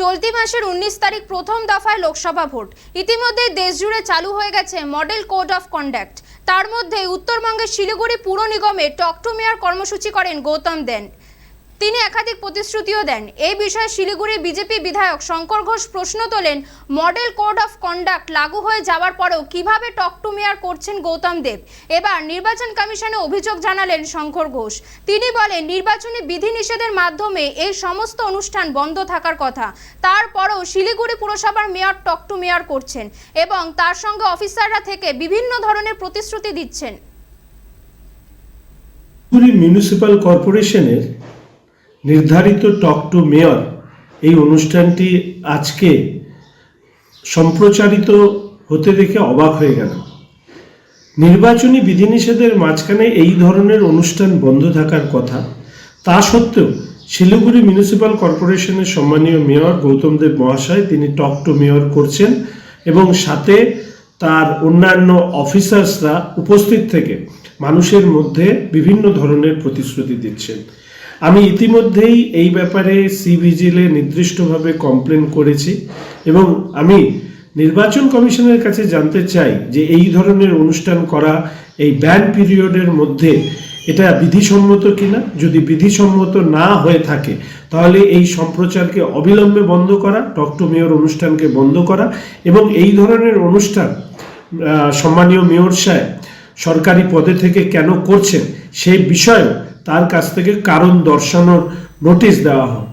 চলতি মাসের উনিশ তারিখ প্রথম দফায় লোকসভা ভোট। ইতিমধ্যে দেশজুড়ে চালু হয়ে গেছে মডেল কোড অফ কন্ডাক্ট। তার মধ্যে উত্তরবঙ্গের শিলিগুড়ি পুর নিগমে টক টু মেয়র কর্মসূচি করেন গৌতম দেন। তিনি একাধিক প্রতিশ্রুতিও দেন। এই বিষয়ে শিলিগুড়ির বিজেপি বিধায়ক শঙ্কর ঘোষ প্রশ্ন তোলেন, মডেল কোড অফ কন্ডাক্ট লাগু হয়ে যাওয়ার পরেও কীভাবে টক টু মেয়ার করছেন গৌতম দেব? এবার নির্বাচন কমিশনে অভিযোগ জানালেন শঙ্কর ঘোষ। তিনি বলেন, নির্বাচনী বিধিনিষেধের মাধ্যমে এই সমস্ত অনুষ্ঠান বন্ধ থাকার কথা। তারপরেও শিলিগুড়ি পুরসভার মেয়র টক টু মেয়ার করছেন এবং তার সঙ্গে অফিসাররা থেকে বিভিন্ন ধরনের প্রতিশ্রুতি দিচ্ছেন। শিলিগুড়ি মিউনিসিপ্যাল কর্পোরেশনের নির্ধারিত টক টু মেয়র এই অনুষ্ঠানটি আজকে সম্প্রচারিত হতে দেখে অবাক হয়ে গেল নির্বাচনী বিধিনিষেধের মাঝখানে এই ধরনের অনুষ্ঠান বন্ধ থাকার কথা, তা সত্ত্বেও শিলিগুড়ি মিউনিসিপ্যাল কর্পোরেশনের সম্মানীয় মেয়র গৌতম দেব মহাশয় তিনি টক টু মেয়র করছেন এবং সাথে তার অন্যান্য অফিসার্সরা উপস্থিত থেকে মানুষের মধ্যে বিভিন্ন ধরনের প্রতিশ্রুতি দিচ্ছেন আমি ইতিমধ্যেই এই ব্যাপারে সি ভিজিলে নির্দিষ্টভাবে কমপ্লেন করেছি এবং আমি নির্বাচন কমিশনের কাছে জানতে চাই যে এই ধরনের অনুষ্ঠান করা এই ব্যান পিরিয়ডের মধ্যে এটা বিধিসম্মত কিনা? যদি বিধিসম্মত না হয়ে থাকে, তাহলে এই সম্প্রচারকে অবিলম্বে বন্ধ করা, টক টু মেয়র অনুষ্ঠানকে বন্ধ করা এবং এই ধরনের অনুষ্ঠান সম্মানীয় মেয়র সাহেব সরকারি পদে থেকে কেন করছেন সেই বিষয়ে তার কাছ থেকে কারণ দর্শানোর নোটিশ দেওয়া হোক